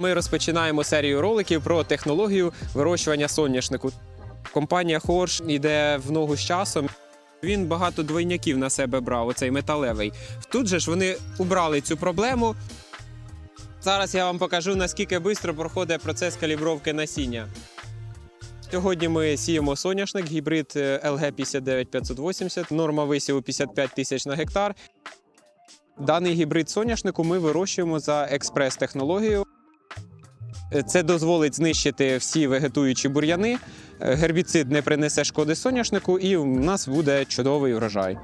Ми розпочинаємо серію роликів про технологію вирощування соняшнику. Компанія Хорш йде в ногу з часом. Він багато двойняків на себе брав, оцей металевий. Тут же ж вони убрали цю проблему. Зараз я вам покажу, наскільки швидко проходить процес калібровки насіння. Сьогодні ми сіємо соняшник, гібрид е, LG 59580, норма висіву 55 тисяч на гектар. Даний гібрид соняшнику ми вирощуємо за експрес-технологією. Це дозволить знищити всі вегетуючі бур'яни. Гербіцид не принесе шкоди соняшнику, і в нас буде чудовий врожай.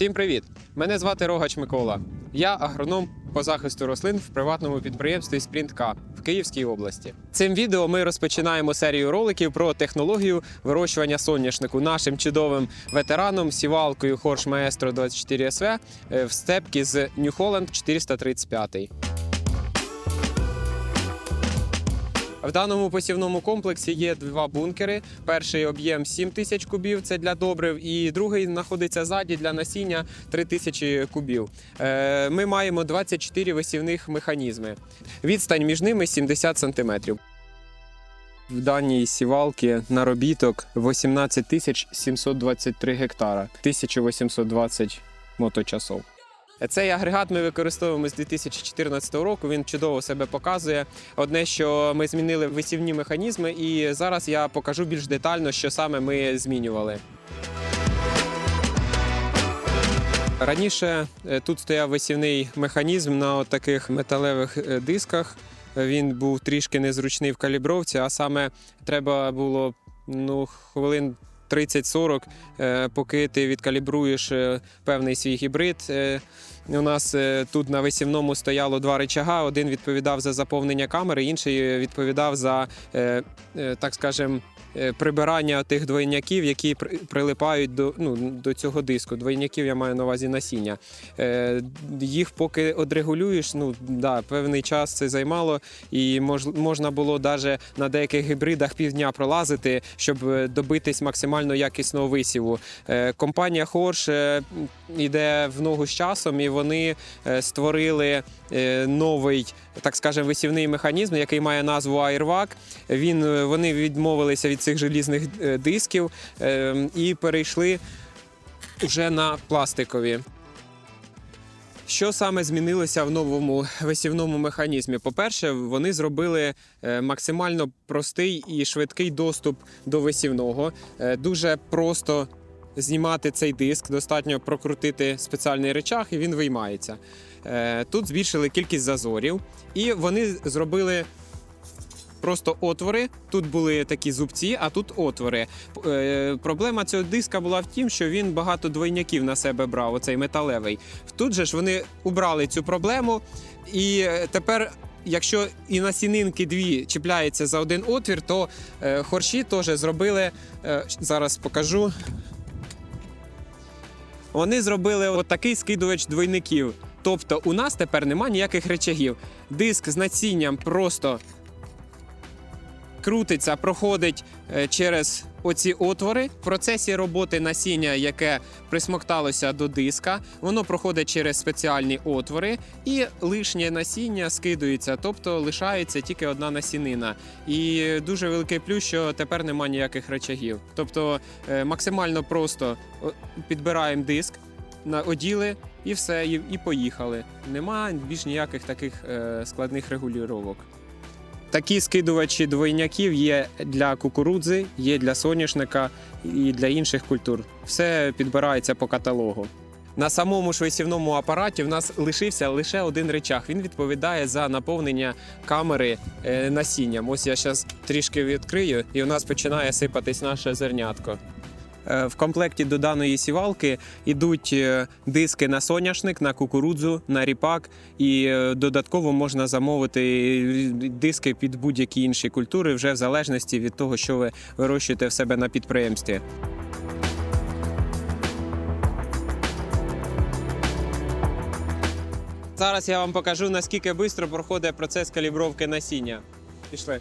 Всім привіт! Мене звати Рогач Микола. Я агроном по захисту рослин в приватному підприємстві Спрінтка в Київській області. Цим відео ми розпочинаємо серію роликів про технологію вирощування соняшнику нашим чудовим ветераном сівалкою Хорш Маестро 24 SV е, в степці з New Holland 435. В даному посівному комплексі є два бункери. Перший об'єм 7 тисяч кубів, це для добрив, і другий знаходиться ззаді для насіння 3 тисячі кубів. Е, Ми маємо 24 висівних механізми. Відстань між ними 70 сантиметрів. В даній сівалці наробіток 18 тисяч 723 гектара, 1820 моточасов. Цей агрегат ми використовуємо з 2014 року. Він чудово себе показує. Одне, що ми змінили висівні механізми, і зараз я покажу більш детально, що саме ми змінювали. Раніше е, тут стояв висівний механізм на таких металевих е, дисках. Він був трішки незручний в калібровці, а саме треба було ну, хвилин 30-40, е, поки ти відкалібруєш е, певний свій гібрид. Е, У нас тут на висівному стояло два речага. Один відповідав за заповнення камери, інший відповідав за, так скажем, прибирання тих двойняків, які при- прилипають до, ну, до цього диску. Двойняків я маю на увазі насіння. Е, Їх поки одрегулюєш, ну да, певний час це займало, і мож, можна було навіть на деяких гібридах півдня пролазити, щоб е, добитись максимально якісного висіву. Е, Компанія Хорш е, йде в ногу з часом, і вони е, створили е, новий, так скажемо, висівний механізм, який має назву Airvac. Він е, вони відмовилися від цих желізних е, дисків е, і перейшли вже на пластикові. Що саме змінилося в новому висівному механізмі? По-перше, вони зробили е, максимально простий і швидкий доступ до висівного. Е, Дуже просто знімати цей диск, достатньо прокрутити спеціальний речах, і він виймається. Тут збільшили кількість зазорів, і вони зробили. Просто отвори. Тут були такі зубці, а тут отвори. Е, проблема цього диска була в тім, що він багато двойняків на себе брав, оцей металевий. Тут же ж вони убрали цю проблему, і е, тепер. Якщо і насінинки дві чіпляються за один отвір, то е, хорші теж зробили. Зараз покажу. Вони зробили от такий скидувач двойників. Тобто у нас тепер нема ніяких речагів. Диск з насінням просто крутиться, проходить е, через оці отвори. В процесі роботи насіння, яке присмокталося до диска, воно проходить через спеціальні отвори, і лишнє насіння скидується, тобто лишається тільки одна насінина. І дуже великий плюс, що тепер нема ніяких речагів. Тобто е, максимально просто підбираємо диск. На оділи і все, і, поїхали. Нема більш ніяких таких е, складних регулювань. Такі скидувачі двойняків є для кукурудзи, є для соняшника і для інших культур. Все підбирається по каталогу. На самому ж апараті в нас лишився лише один речах. Він відповідає за наповнення камери е, насінням. Ось я зараз трішки відкрию, і у нас починає сипатись наше зернятко. Е, В комплекті до даної сівалки йдуть е, диски на соняшник, на кукурудзу, на ріпак, і е, додатково можна замовити диски під будь-які інші культури, вже в залежності від того, що ви вирощуєте в себе на підприємстві. Зараз я вам покажу, наскільки швидко проходить процес калібровки насіння. Пішли.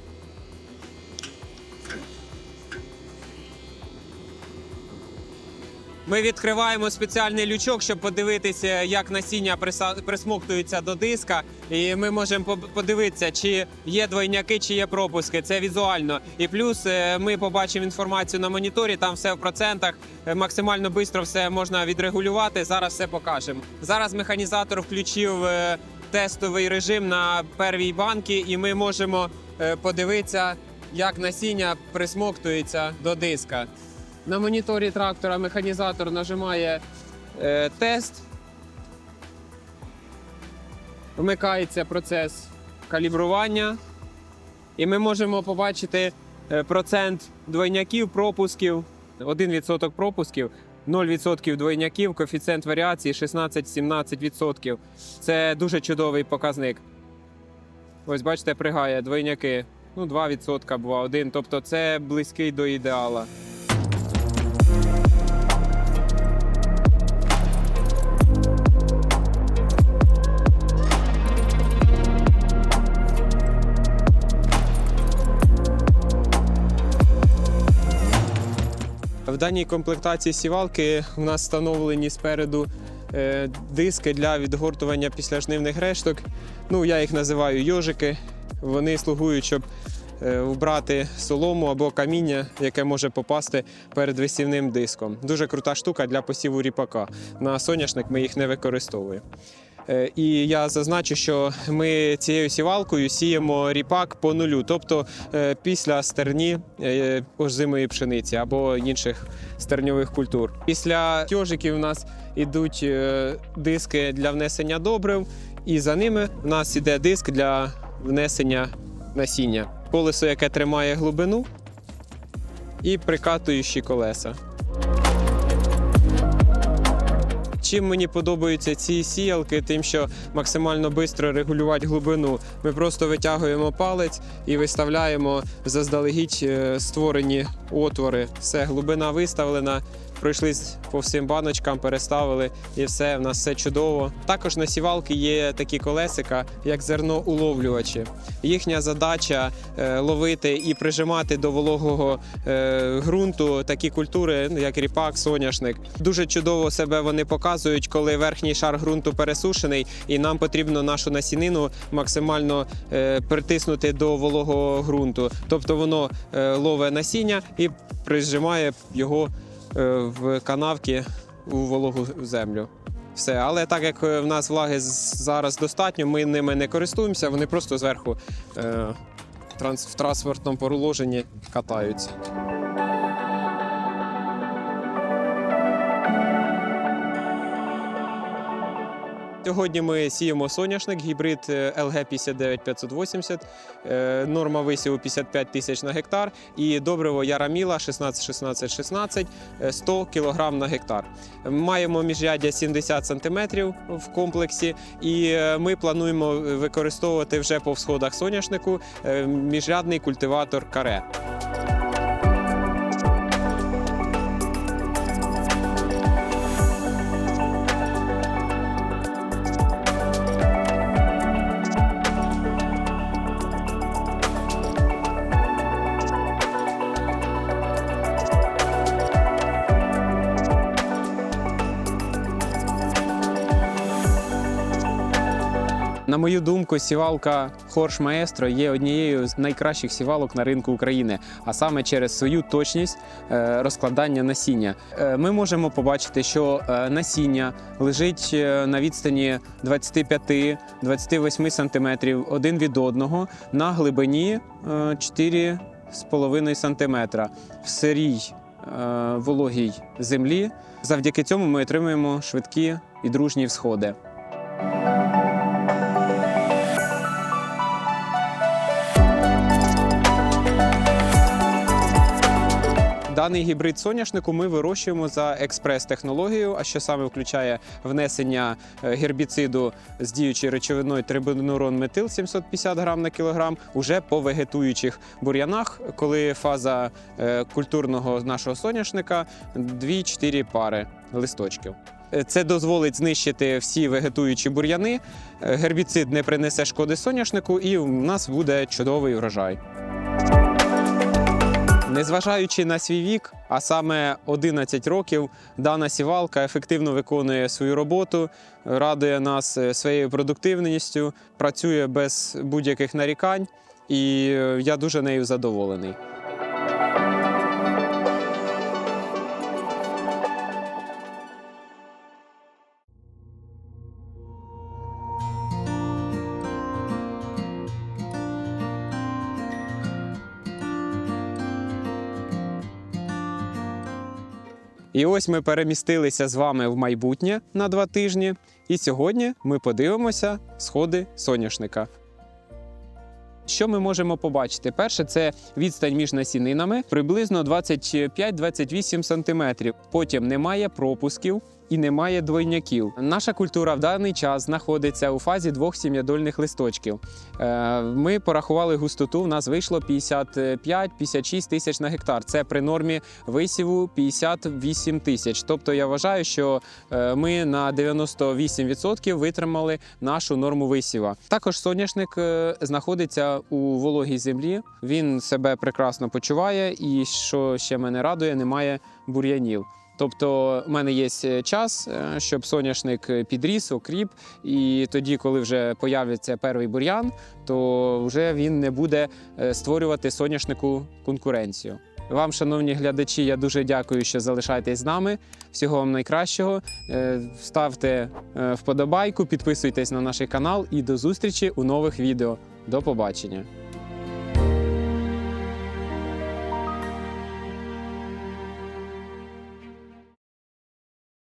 Ми відкриваємо спеціальний лючок, щоб подивитися, як насіння присмоктується до диска. І ми можемо по- подивитися, чи є двойняки, чи є пропуски. Це візуально. І плюс е, ми побачимо інформацію на моніторі, там все в процентах. Е, Максимально швидко все можна відрегулювати. Зараз все покажемо. Зараз механізатор включив е, тестовий режим на первій банки, і ми можемо подивитися, як насіння присмоктується до диска. На моніторі трактора механізатор нажимає е, тест. Вмикається процес калібрування. І ми можемо побачити е, процент двойняків, пропусків, 1% пропусків, 0% двойняків, коефіцієнт варіації 16-17%. Це дуже чудовий показник. Ось бачите, пригає двойняки. Ну, 2% була, 1. Тобто це близький до ідеала. Даній комплектації сівалки у нас встановлені спереду е, диски для відгортування післяжнивних решток. Ну, я їх називаю йожики. Вони слугують, щоб е, вбрати солому або каміння, яке може попасти перед висівним диском. Дуже крута штука для посіву ріпака. На соняшник ми їх не використовуємо. Е, І я зазначу, що ми цією сівалкою сіємо ріпак по нулю, тобто е, після стерні е, озимої пшениці або інших стерньових культур. Після тьожиків у нас йдуть диски для внесення добрив, і за ними в нас іде диск для внесення насіння. Колесо, яке тримає глибину, і прикатуючі колеса. Чим мені подобаються ці сіялки, тим, що максимально швидко регулювати глибину. Ми просто витягуємо палець і виставляємо заздалегідь е, створені отвори. Все, глибина виставлена. Пройшлись по всім баночкам, переставили і все, в нас все чудово. Також на сівалки є такі колесика, як зерноуловлювачі. Їхня задача е, ловити і прижимати до вологого е, ґрунту такі культури, як ріпак, соняшник. Дуже чудово себе вони показують, коли верхній шар ґрунту пересушений, і нам потрібно нашу насінину максимально е, притиснути до вологого ґрунту. Тобто воно лове насіння і прижимає його в канавки у вологу землю. Все, але так як е, в нас влаги зараз достатньо, ми ними не користуємося, вони просто зверху е, в транспортному положенні катаються. Сьогодні ми сіємо соняшник, гібрид е, LG 59580, е, норма висіву 55 тисяч на гектар і добриво Яраміла 16 16 16 е, 100 кг на гектар. Маємо міжряддя 70 см в комплексі, і е, ми плануємо використовувати вже по всходах соняшнику міжрядний культиватор каре. На мою думку, сівалка Хорш Маестро є однією з найкращих сівалок на ринку України, а саме через свою точність е, розкладання насіння. Е, Ми можемо побачити, що е, насіння лежить на відстані 25-28 см один від одного на глибині е, 4,5 см в сирій вологій землі. Завдяки цьому ми отримуємо швидкі і дружні всходи. Даний гібрид соняшнику ми вирощуємо за експрес-технологією, а що саме включає внесення е, гербіциду з діючою речовиною трибунурон метил 750 грам на кілограм уже по вегетуючих бур'янах, коли фаза е, культурного нашого соняшника 2-4 пари листочків. Е, Це дозволить знищити всі вегетуючі бур'яни. Гербіцид не принесе шкоди соняшнику, і у нас буде чудовий врожай. Незважаючи на свій вік, а саме 11 років, дана сівалка ефективно виконує свою роботу, радує нас е, своєю продуктивністю, працює без будь-яких нарікань, і е, я дуже нею задоволений. І ось ми перемістилися з вами в майбутнє на два тижні. І сьогодні ми подивимося сходи соняшника. Що ми можемо побачити? Перше, це відстань між насінинами приблизно 25-28 см. Потім немає пропусків і немає двойняків. Наша культура в даний час знаходиться у фазі двох сім'ядольних листочків. Е, Ми порахували густоту. В нас вийшло 55-56 тисяч на гектар. Це при нормі висіву 58 тисяч. Тобто я вважаю, що е, ми на 98% витримали нашу норму висіва. Також соняшник е, знаходиться у вологій землі. Він себе прекрасно почуває, і що ще мене радує, немає бур'янів. Тобто, в мене є час, е, щоб соняшник підріс, окріп, і тоді, коли вже появиться перший бур'ян, то вже він не буде е, створювати соняшнику конкуренцію. Вам, шановні глядачі, я дуже дякую, що залишаєтесь з нами. Всього вам найкращого. Е, Ставте е, вподобайку, підписуйтесь на наш канал і до зустрічі у нових відео. До побачення!